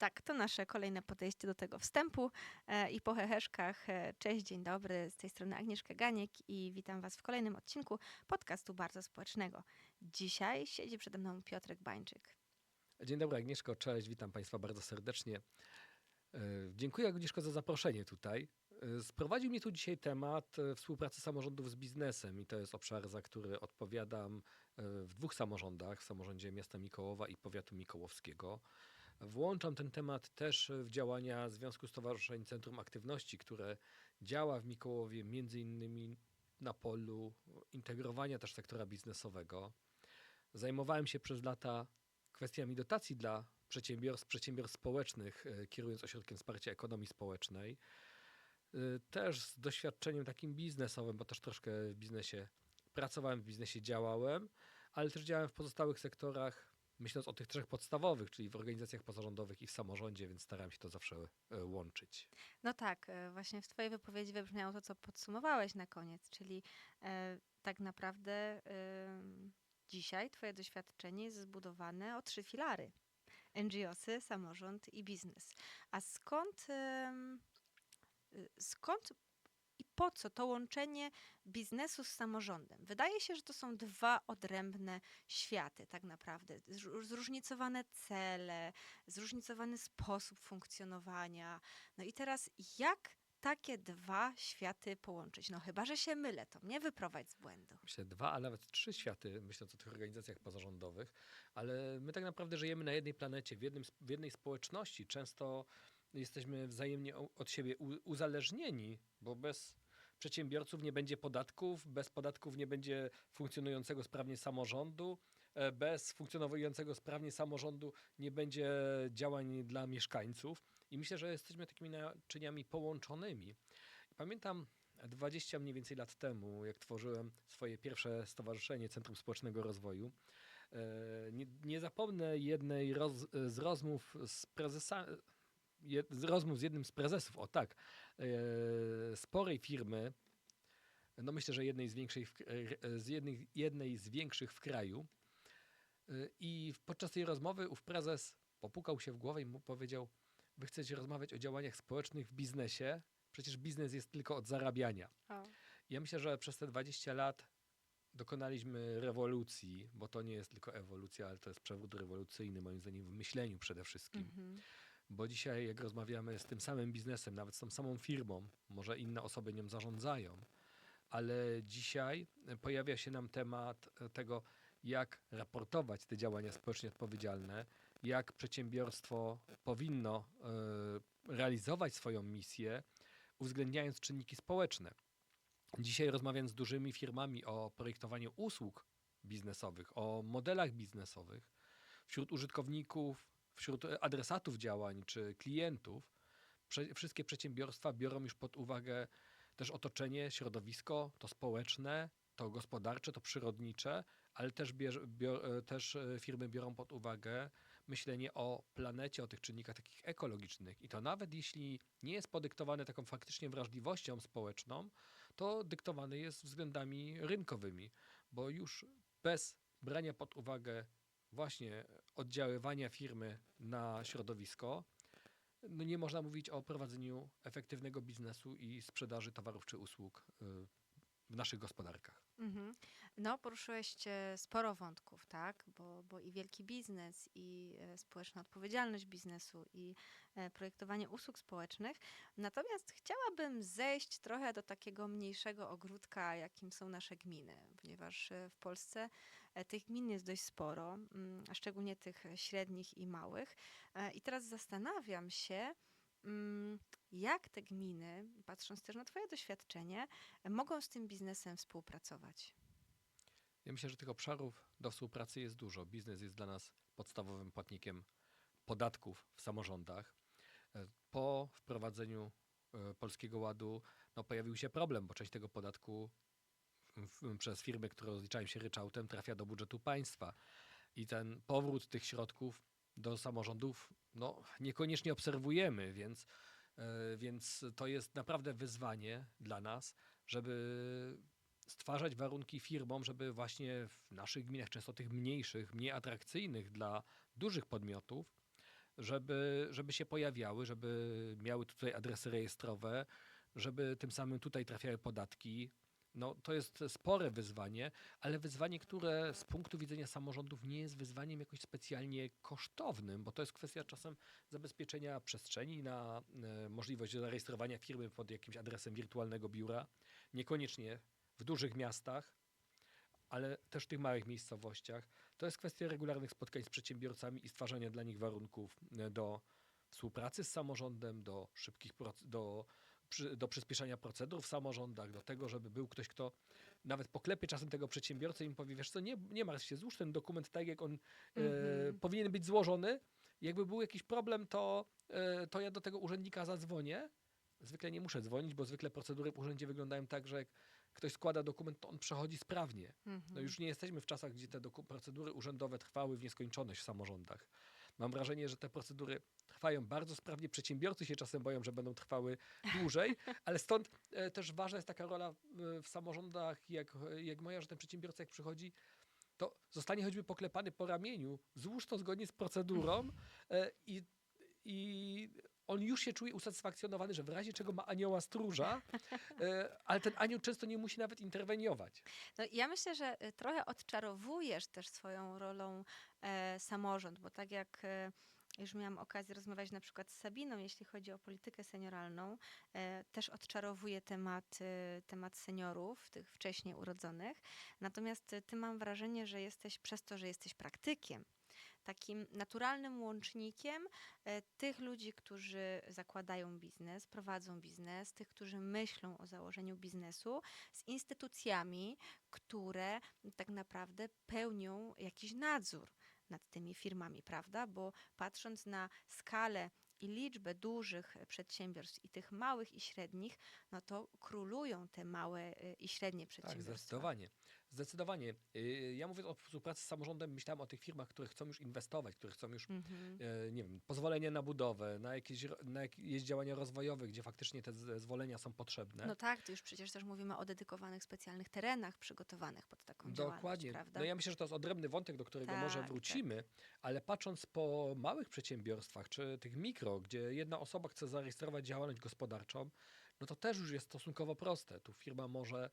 Tak, to nasze kolejne podejście do tego wstępu e, i po heheszkach. E, cześć, dzień dobry, z tej strony Agnieszka Ganiek i witam Was w kolejnym odcinku podcastu Bardzo Społecznego. Dzisiaj siedzi przede mną Piotrek Bańczyk. Dzień dobry Agnieszko, cześć, witam Państwa bardzo serdecznie. E, Dziękuję Agnieszko za zaproszenie tutaj. Sprowadził mnie tu dzisiaj temat współpracy samorządów z biznesem i to jest obszar, za który odpowiadam w dwóch samorządach, w samorządzie miasta Mikołowa i powiatu mikołowskiego. Włączam ten temat też w działania Związku Stowarzyszeń Centrum Aktywności, które działa w Mikołowie między innymi na polu integrowania też sektora biznesowego. Zajmowałem się przez lata kwestiami dotacji dla przedsiębiorstw, przedsiębiorstw społecznych, e, kierując Ośrodkiem Wsparcia Ekonomii Społecznej. E, Też z doświadczeniem takim biznesowym, bo też troszkę w biznesie pracowałem, w biznesie działałem, ale też działałem w pozostałych sektorach, myśląc o tych trzech podstawowych, czyli w organizacjach pozarządowych i w samorządzie, więc starałem się to zawsze e, łączyć. No tak, e, właśnie w Twojej wypowiedzi wybrzmiało to, co podsumowałeś na koniec, czyli e, tak naprawdę dzisiaj Twoje doświadczenie jest zbudowane o trzy filary. NGOsy, samorząd i biznes. A skąd, y, skąd i po co to łączenie biznesu z samorządem? Wydaje się, że to są dwa odrębne światy, tak naprawdę. Zró- Zróżnicowane cele, zróżnicowany sposób funkcjonowania. No i teraz, jak takie dwa światy połączyć? No chyba, że się mylę, to mnie wyprowadź z błędu. myślę, dwa, a nawet trzy światy, myśląc o tych organizacjach pozarządowych, ale my tak naprawdę żyjemy na jednej planecie, w, jednym, w jednej społeczności. Często jesteśmy wzajemnie od siebie uzależnieni, bo bez przedsiębiorców nie będzie podatków, bez podatków nie będzie funkcjonującego sprawnie samorządu, e, bez funkcjonującego sprawnie samorządu nie będzie działań dla mieszkańców. I myślę, że jesteśmy takimi naczyniami połączonymi. Pamiętam 20 mniej więcej lat temu, jak tworzyłem swoje pierwsze stowarzyszenie Centrum Społecznego Rozwoju. E, Nie, nie zapomnę jednej roz, z rozmów z prezesa, z rozmów z jednym z prezesów, o tak, e, sporej firmy, no myślę, że jednej z, większej w, e, z jednej, jednej z większych w kraju. E, I podczas tej rozmowy ów prezes popukał się w głowę i mu powiedział, wy chcecie rozmawiać o działaniach społecznych w biznesie, przecież biznes jest tylko od zarabiania. O. Ja myślę, że przez te 20 lat dokonaliśmy rewolucji, bo to nie jest tylko ewolucja, ale to jest przewrót rewolucyjny, moim zdaniem, w myśleniu przede wszystkim. Mhm. Bo dzisiaj, jak rozmawiamy z tym samym biznesem, nawet z tą samą firmą, może inne osoby nią zarządzają, ale dzisiaj pojawia się nam temat tego, jak raportować te działania społecznie odpowiedzialne, jak przedsiębiorstwo powinno e, realizować swoją misję, uwzględniając czynniki społeczne. Dzisiaj rozmawiając z dużymi firmami o projektowaniu usług biznesowych, o modelach biznesowych, wśród użytkowników, wśród adresatów działań czy klientów, prze, wszystkie przedsiębiorstwa biorą już pod uwagę też otoczenie, środowisko, to społeczne, to gospodarcze, to przyrodnicze, ale też, bior, e, też e, firmy biorą pod uwagę myślenie o planecie, o tych czynnikach takich ekologicznych. I to nawet jeśli nie jest podyktowane taką faktycznie wrażliwością społeczną, to dyktowane jest względami rynkowymi, bo już bez brania pod uwagę właśnie oddziaływania firmy na środowisko, no nie można mówić o prowadzeniu efektywnego biznesu i sprzedaży towarów czy usług y, w naszych gospodarkach. Mhm. No, poruszyłeś e, sporo wątków, tak? Bo, bo i wielki biznes, i e, społeczna odpowiedzialność biznesu, i e, projektowanie usług społecznych. Natomiast chciałabym zejść trochę do takiego mniejszego ogródka, jakim są nasze gminy, ponieważ w Polsce tych gmin jest dość sporo, mm, a szczególnie tych średnich i małych. I teraz zastanawiam się, jak te gminy, patrząc też na Twoje doświadczenie, mogą z tym biznesem współpracować. Ja myślę, że tych obszarów do współpracy jest dużo. Biznes jest dla nas podstawowym płatnikiem podatków w samorządach. E, Po wprowadzeniu e, Polskiego Ładu no, pojawił się problem, bo część tego podatku przez firmy, które rozliczają się ryczałtem, trafia do budżetu państwa. I ten powrót tych środków do samorządów no, niekoniecznie obserwujemy, więc, e, więc to jest naprawdę wyzwanie dla nas, żeby stwarzać warunki firmom, żeby właśnie w naszych gminach, często tych mniejszych, mniej atrakcyjnych dla dużych podmiotów, żeby, żeby się pojawiały, żeby miały tutaj adresy rejestrowe, żeby tym samym tutaj trafiały podatki. No, to jest spore wyzwanie, ale wyzwanie, które z punktu widzenia samorządów nie jest wyzwaniem jakoś specjalnie kosztownym, bo to jest kwestia czasem zabezpieczenia przestrzeni na e, możliwość zarejestrowania firmy pod jakimś adresem wirtualnego biura. Niekoniecznie w dużych miastach, ale też w tych małych miejscowościach. To jest kwestia regularnych spotkań z przedsiębiorcami i stwarzania dla nich warunków e, do współpracy z samorządem, do szybkich, do, do przyspieszania procedur w samorządach, do tego, żeby był ktoś, kto nawet poklepie czasem tego przedsiębiorcę i mu powie, wiesz co, nie, nie martw się, złóż ten dokument tak, jak on e, Mhm. powinien być złożony. Jakby był jakiś problem, to, e, to ja do tego urzędnika zadzwonię. Zwykle nie muszę dzwonić, bo zwykle procedury w urzędzie wyglądają tak, że jak ktoś składa dokument, to on przechodzi sprawnie. No Mhm. już nie jesteśmy w czasach, gdzie te procedury urzędowe trwały w nieskończoność w samorządach. Mam wrażenie, że te procedury trwają bardzo sprawnie. Przedsiębiorcy się czasem boją, że będą trwały dłużej, ale stąd e, też ważna jest taka rola w, w samorządach jak, jak moja, że ten przedsiębiorca jak przychodzi, to zostanie choćby poklepany po ramieniu, złóż to zgodnie z procedurą e, i, i on już się czuje usatysfakcjonowany, że w razie czego ma anioła stróża, e, ale ten anioł często nie musi nawet interweniować. No, ja myślę, że y, trochę odczarowujesz też swoją rolą e, samorząd, bo tak jak e, już miałam okazję rozmawiać na przykład z Sabiną, jeśli chodzi o politykę senioralną, e, też odczarowuje temat, e, temat seniorów, tych wcześniej urodzonych. Natomiast e, ty mam wrażenie, że jesteś przez to, że jesteś praktykiem, takim naturalnym łącznikiem e, tych ludzi, którzy zakładają biznes, prowadzą biznes, tych, którzy myślą o założeniu biznesu, z instytucjami, które tak naprawdę pełnią jakiś nadzór nad tymi firmami, prawda? Bo patrząc na skalę i liczbę dużych przedsiębiorstw i tych małych i średnich, no to królują te małe y, i średnie Tak, przedsiębiorstwa. zdecydowanie. Zdecydowanie. Y, Ja mówiąc o współpracy z samorządem, myślałem o tych firmach, które chcą już inwestować, które chcą już, Mhm. e, nie wiem, pozwolenie na budowę, na jakieś, na jakieś działania rozwojowe, gdzie faktycznie te zezwolenia są potrzebne. No tak, to już przecież też mówimy o dedykowanych specjalnych terenach przygotowanych pod taką działalność, Dokładnie. prawda? No ja myślę, że to jest odrębny wątek, do którego może Tak, tak. wrócimy, ale patrząc po małych przedsiębiorstwach, czy tych mikro, gdzie jedna osoba chce zarejestrować działalność gospodarczą, no to też już jest stosunkowo proste. Tu firma może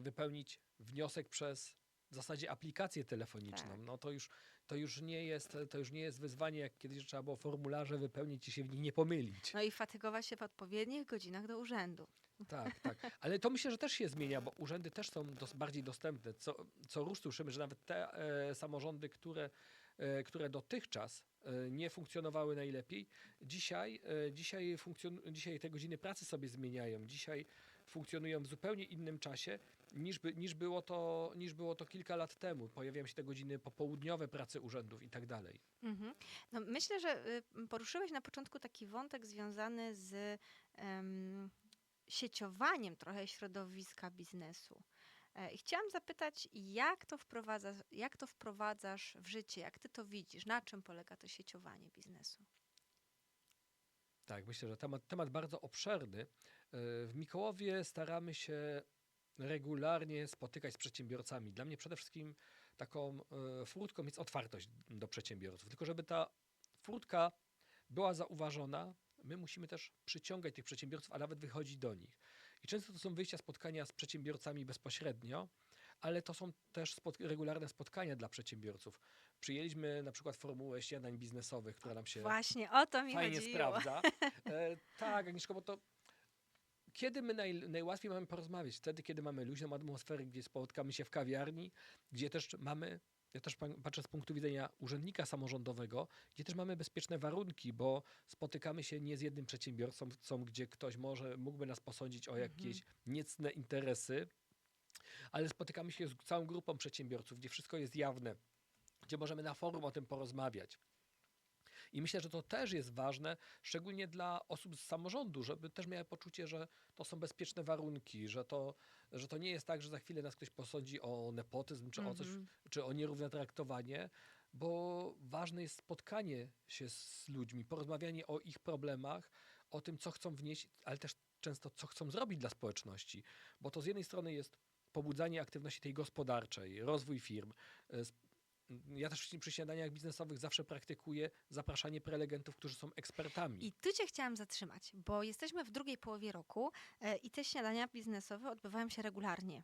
wypełnić wniosek przez w zasadzie aplikację telefoniczną. Tak. No to już, to, już nie jest, to już nie jest wyzwanie, jak kiedyś trzeba było formularze wypełnić i się w nich nie pomylić. No i fatygować się w odpowiednich godzinach do urzędu. Tak, tak. Ale to myślę, że też się zmienia, bo urzędy też są dos- bardziej dostępne. Co, co rusz słyszymy, że nawet te e, samorządy, które, e, które dotychczas e, nie funkcjonowały najlepiej, dzisiaj, e, dzisiaj, dzisiaj te godziny pracy sobie zmieniają. Dzisiaj funkcjonują w zupełnie innym czasie niż, by, niż, było to, niż było to kilka lat temu. Pojawiają się te godziny popołudniowe pracy urzędów i tak dalej. Mhm. No, myślę, że y, poruszyłeś na początku taki wątek związany z em, sieciowaniem trochę środowiska biznesu. E, I chciałam zapytać, jak to, wprowadza, jak to wprowadzasz w życie, jak ty to widzisz, na czym polega to sieciowanie biznesu? Tak, myślę, że temat, temat bardzo obszerny. E, W Mikołowie staramy się regularnie spotykać z przedsiębiorcami. Dla mnie przede wszystkim taką e, furtką jest otwartość do przedsiębiorców. Tylko żeby ta furtka była zauważona, my musimy też przyciągać tych przedsiębiorców, a nawet wychodzić do nich. I często to są wyjścia, spotkania z przedsiębiorcami bezpośrednio, ale to są też spot- regularne spotkania dla przedsiębiorców. Przyjęliśmy na przykład formułę śniadań biznesowych, która nam się Właśnie o to mi fajnie chodziło. sprawdza. E, tak, Agnieszko, bo to kiedy my naj, najłatwiej mamy porozmawiać? Wtedy, kiedy mamy luźną atmosferę, gdzie spotkamy się w kawiarni, gdzie też mamy, ja też patrzę z punktu widzenia urzędnika samorządowego, gdzie też mamy bezpieczne warunki, bo spotykamy się nie z jednym przedsiębiorcą, są, gdzie ktoś może, mógłby nas posądzić o jakieś niecne interesy, ale spotykamy się z całą grupą przedsiębiorców, gdzie wszystko jest jawne, gdzie możemy na forum o tym porozmawiać. I myślę, że to też jest ważne, szczególnie dla osób z samorządu, żeby też miały poczucie, że to są bezpieczne warunki, że to, że to nie jest tak, że za chwilę nas ktoś posądzi o nepotyzm czy o coś, Mhm. czy o nierówne traktowanie, bo ważne jest spotkanie się z ludźmi, porozmawianie o ich problemach, o tym, co chcą wnieść, ale też często, co chcą zrobić dla społeczności. Bo to z jednej strony jest pobudzanie aktywności tej gospodarczej, rozwój firm, sp- ja też przy śniadaniach biznesowych zawsze praktykuję zapraszanie prelegentów, którzy są ekspertami. I tu cię chciałam zatrzymać, bo jesteśmy w drugiej połowie roku e, i te śniadania biznesowe odbywają się regularnie,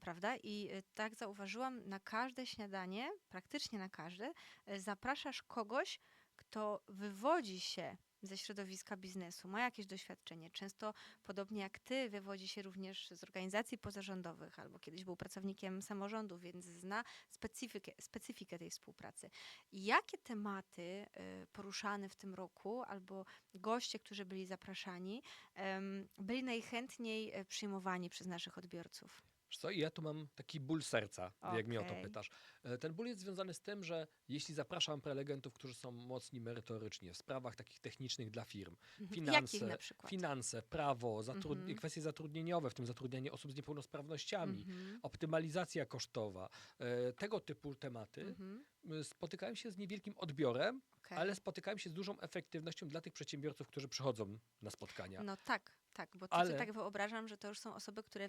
prawda? I e, tak zauważyłam, na każde śniadanie, praktycznie na każde, e, zapraszasz kogoś, kto wywodzi się ze środowiska biznesu, ma jakieś doświadczenie. Często, podobnie jak ty, wywodzi się również z organizacji pozarządowych albo kiedyś był pracownikiem samorządu, więc zna specyfikę, specyfikę tej współpracy. Jakie tematy y, poruszane w tym roku, albo goście, którzy byli zapraszani, byli najchętniej e, przyjmowani przez naszych odbiorców? Wiesz co, i ja tu mam taki ból serca, jak mnie o to pytasz. E, Ten ból jest związany z tym, że jeśli zapraszam prelegentów, którzy są mocni merytorycznie w sprawach takich technicznych dla firm, Mhm. finanse, finanse, prawo, zatrud... Mhm. kwestie zatrudnieniowe, w tym zatrudnianie osób z niepełnosprawnościami, Mhm. optymalizacja kosztowa, e, tego typu tematy, Mhm. m, spotykałem się z niewielkim odbiorem, Okej. ale spotykałem się z dużą efektywnością dla tych przedsiębiorców, którzy przychodzą na spotkania. No tak, tak, bo to Ale- tak wyobrażam, że to już są osoby, które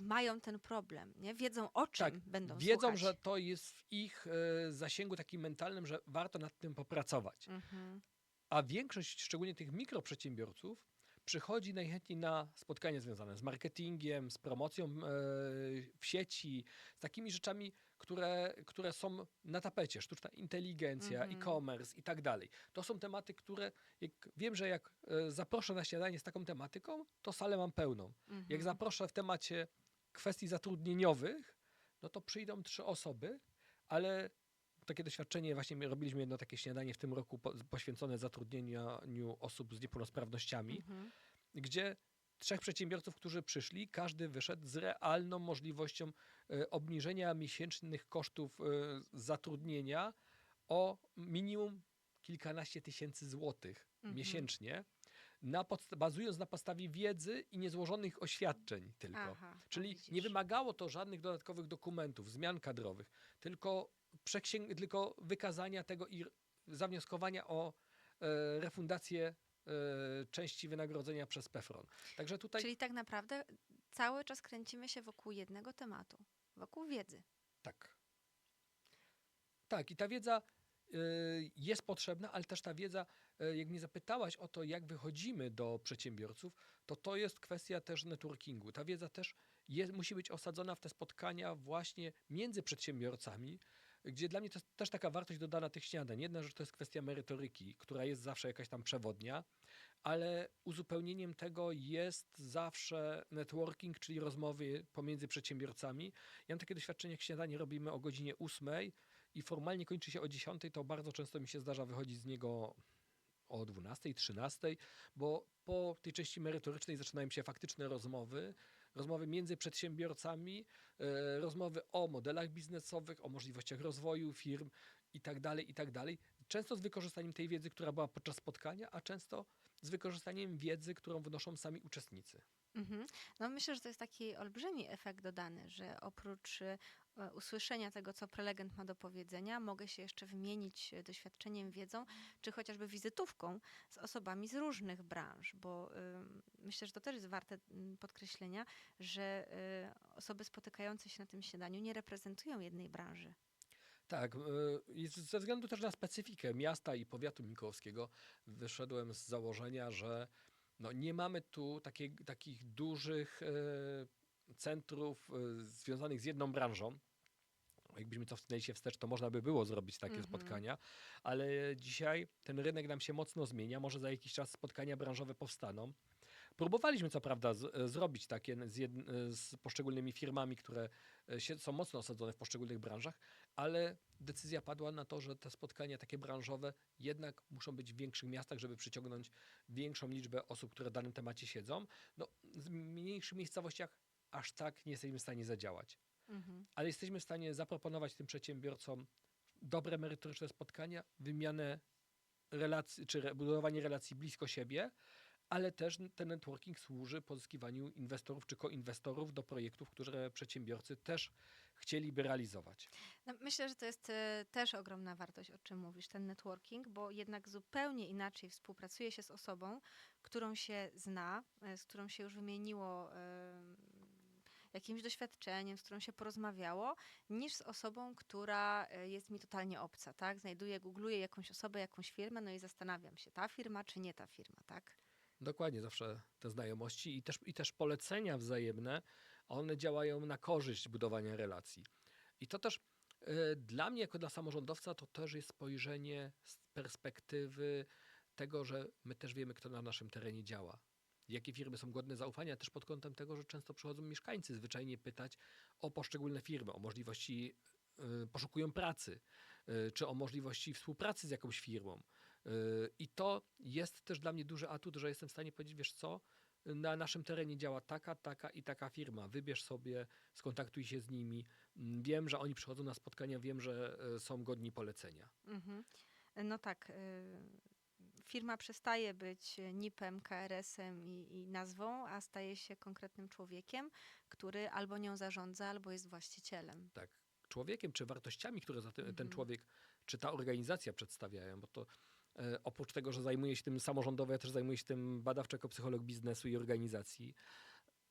mają ten problem, nie? Wiedzą o czym Tak, będą Wiedzą, słuchać. że to jest w ich e, zasięgu takim mentalnym, że warto nad tym popracować. Mhm. A większość, szczególnie tych mikroprzedsiębiorców, przychodzi najchętniej na spotkania związane z marketingiem, z promocją e, w sieci, z takimi rzeczami, które, które są na tapecie. Sztuczna inteligencja, Mhm. e-commerce i tak dalej. To są tematy, które wiem, że jak e, zaproszę na śniadanie z taką tematyką, to salę mam pełną. Jak Mhm. zaproszę w temacie kwestii zatrudnieniowych, no to przyjdą trzy osoby, ale takie doświadczenie, właśnie my robiliśmy jedno takie śniadanie w tym roku po, poświęcone zatrudnieniu osób z niepełnosprawnościami, Mhm. gdzie trzech przedsiębiorców, którzy przyszli, każdy wyszedł z realną możliwością e, obniżenia miesięcznych kosztów e, zatrudnienia o minimum kilkanaście tysięcy złotych Mhm. miesięcznie, na bazując na podstawie wiedzy i niezłożonych oświadczeń tylko. Aha, Czyli nie wymagało to żadnych dodatkowych dokumentów, zmian kadrowych, tylko, tylko wykazania tego i zawnioskowania o e, refundację części wynagrodzenia przez PEFRON. Także tutaj Czyli tak naprawdę cały czas kręcimy się wokół jednego tematu, wokół wiedzy. tak. Tak, i ta wiedza e, jest potrzebna, ale też ta wiedza, e, jak mnie zapytałaś o to, jak wychodzimy do przedsiębiorców, to to jest kwestia też networkingu. Ta wiedza też jest, musi być osadzona w te spotkania właśnie między przedsiębiorcami, gdzie dla mnie to jest też taka wartość dodana tych śniadań. Jedna rzecz to jest kwestia merytoryki, która jest zawsze jakaś tam przewodnia, ale uzupełnieniem tego jest zawsze networking, czyli rozmowy pomiędzy przedsiębiorcami. Ja mam takie doświadczenie, jak śniadanie robimy o godzinie 8 i formalnie kończy się o 10, to bardzo często mi się zdarza wychodzić z niego o 12, 13, bo po tej części merytorycznej zaczynają się faktyczne rozmowy, rozmowy między przedsiębiorcami, e, rozmowy o modelach biznesowych, o możliwościach rozwoju firm i tak dalej, i tak. Często z wykorzystaniem tej wiedzy, która była podczas spotkania, a często z wykorzystaniem wiedzy, którą wnoszą sami uczestnicy. Mhm. No myślę, że to jest taki olbrzymi efekt dodany, że oprócz e, usłyszenia tego, co prelegent ma do powiedzenia, mogę się jeszcze wymienić e, doświadczeniem, wiedzą, czy chociażby wizytówką z osobami z różnych branż, bo myślę, że to też jest warte mm, podkreślenia, że y, osoby spotykające się na tym śniadaniu nie reprezentują jednej branży. Tak, e, ze względu też na specyfikę miasta i powiatu mikołowskiego wyszedłem z założenia, że no nie mamy tu takie, takich dużych e, centrów e, związanych z jedną branżą. Jakbyśmy cofnęli się wstecz, to można by było zrobić takie Mhm. spotkania, ale dzisiaj ten rynek nam się mocno zmienia. Może za jakiś czas spotkania branżowe powstaną. Próbowaliśmy co prawda z, e, zrobić takie z, jed, e, z poszczególnymi firmami, które e, się, są mocno osadzone w poszczególnych branżach, ale decyzja padła na to, że te spotkania takie branżowe jednak muszą być w większych miastach, żeby przyciągnąć większą liczbę osób, które w danym temacie siedzą. No, w mniejszych miejscowościach aż tak nie jesteśmy w stanie zadziałać, Mhm. ale jesteśmy w stanie zaproponować tym przedsiębiorcom dobre, merytoryczne spotkania, wymianę relacji, czy budowanie relacji blisko siebie, ale też ten networking służy pozyskiwaniu inwestorów czy koinwestorów do projektów, które przedsiębiorcy też chcieliby realizować. No, myślę, że to jest e, też ogromna wartość, o czym mówisz, ten networking, bo jednak zupełnie inaczej współpracuje się z osobą, którą się zna, e, z którą się już wymieniło jakimś doświadczeniem, z którą się porozmawiało, niż z osobą, która e, jest mi totalnie obca, tak? Znajduję, googluję jakąś osobę, jakąś firmę, no i zastanawiam się, ta firma czy nie ta firma, tak? Dokładnie, zawsze te znajomości i też, i też polecenia wzajemne, one działają na korzyść budowania relacji. I to też y, dla mnie, jako dla samorządowca, to też jest spojrzenie z perspektywy tego, że my też wiemy, kto na naszym terenie działa. Jakie firmy są godne zaufania, też pod kątem tego, że często przychodzą mieszkańcy zwyczajnie pytać o poszczególne firmy, o możliwości, y, poszukują pracy, y, czy o możliwości współpracy z jakąś firmą. I to jest też dla mnie duży atut, że jestem w stanie powiedzieć, wiesz co, na naszym terenie działa taka, taka i taka firma. Wybierz sobie, skontaktuj się z nimi. Wiem, że oni przychodzą na spotkania, wiem, że y, są godni polecenia. Mhm. No tak. y, Firma przestaje być NIP-em, KRS-em i, i nazwą, a staje się konkretnym człowiekiem, który albo nią zarządza, albo jest właścicielem. Tak, człowiekiem, czy wartościami, które ten Mhm. człowiek, czy ta organizacja przedstawiają, bo to e, oprócz tego, że zajmuję się tym samorządowo, ja też zajmuję się tym badawczo jako psycholog biznesu i organizacji.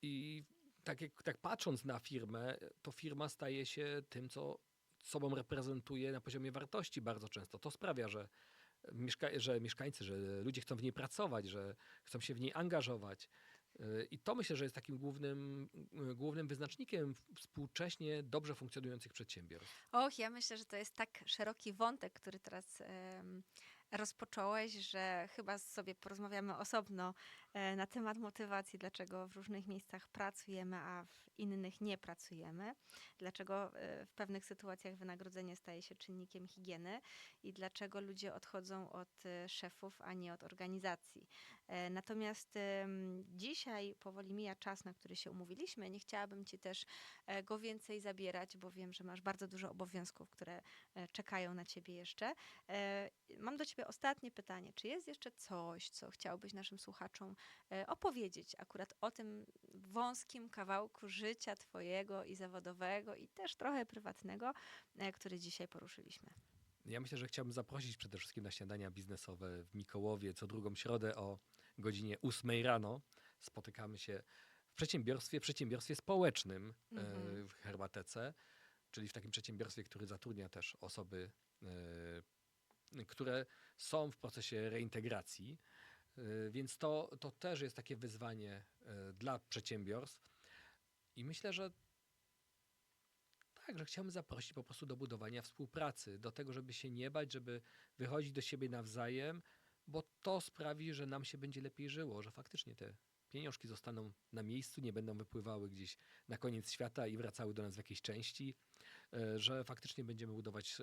I tak, jak, tak patrząc na firmę, to firma staje się tym, co sobą reprezentuje na poziomie wartości bardzo często. To sprawia, że, mieszka że mieszkańcy, że ludzie chcą w niej pracować, że chcą się w niej angażować. Y, I to myślę, że jest takim głównym, y, głównym wyznacznikiem współcześnie dobrze funkcjonujących przedsiębiorstw. Och, ja myślę, że to jest tak szeroki wątek, który teraz rozpocząłeś, że chyba sobie porozmawiamy osobno e, na temat motywacji, dlaczego w różnych miejscach pracujemy, a w innych nie pracujemy, dlaczego e, w pewnych sytuacjach wynagrodzenie staje się czynnikiem higieny i dlaczego ludzie odchodzą od e, szefów, a nie od organizacji. Natomiast dzisiaj powoli mija czas, na który się umówiliśmy. Nie chciałabym Ci też go więcej zabierać, bo wiem, że masz bardzo dużo obowiązków, które czekają na Ciebie jeszcze. Mam do Ciebie ostatnie pytanie. Czy jest jeszcze coś, co chciałbyś naszym słuchaczom e, opowiedzieć akurat o tym wąskim kawałku życia Twojego i zawodowego, i też trochę prywatnego, e, który dzisiaj poruszyliśmy? Ja myślę, że chciałbym zaprosić przede wszystkim na śniadania biznesowe w Mikołowie co drugą środę o godzinie 8 rano. Spotykamy się w przedsiębiorstwie, przedsiębiorstwie społecznym Mhm. w Herbatece, czyli w takim przedsiębiorstwie, który zatrudnia też osoby, które są w procesie reintegracji. E, Więc to, to też jest takie wyzwanie e, dla przedsiębiorstw. I myślę, że tak, że chciałbym zaprosić po prostu do budowania współpracy, do tego, żeby się nie bać, żeby wychodzić do siebie nawzajem, bo to sprawi, że nam się będzie lepiej żyło, że faktycznie te pieniążki zostaną na miejscu, nie będą wypływały gdzieś na koniec świata i wracały do nas w jakiejś części, e, że faktycznie będziemy budować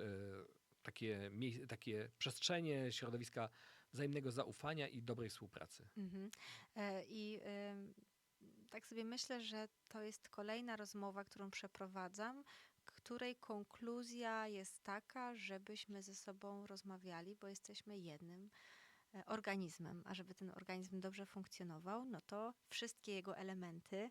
takie, takie przestrzenie, środowiska wzajemnego zaufania i dobrej współpracy. Mhm. E, I tak sobie myślę, że to jest kolejna rozmowa, którą przeprowadzam, której konkluzja jest taka, żebyśmy ze sobą rozmawiali, bo jesteśmy jednym e, organizmem, a żeby ten organizm dobrze funkcjonował, no to wszystkie jego elementy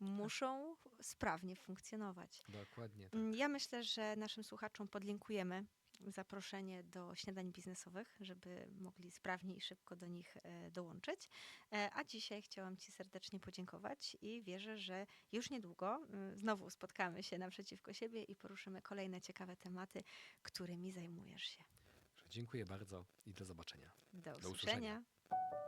muszą sprawnie funkcjonować. Dokładnie tak. Mm, Ja myślę, że naszym słuchaczom podlinkujemy zaproszenie do śniadań biznesowych, żeby mogli sprawnie i szybko do nich e, dołączyć. E, A dzisiaj chciałam Ci serdecznie podziękować i wierzę, że już niedługo znowu spotkamy się naprzeciwko siebie i poruszymy kolejne ciekawe tematy, którymi zajmujesz się. Dziękuję bardzo i do zobaczenia. Do Do usłyszenia. usłyszenia.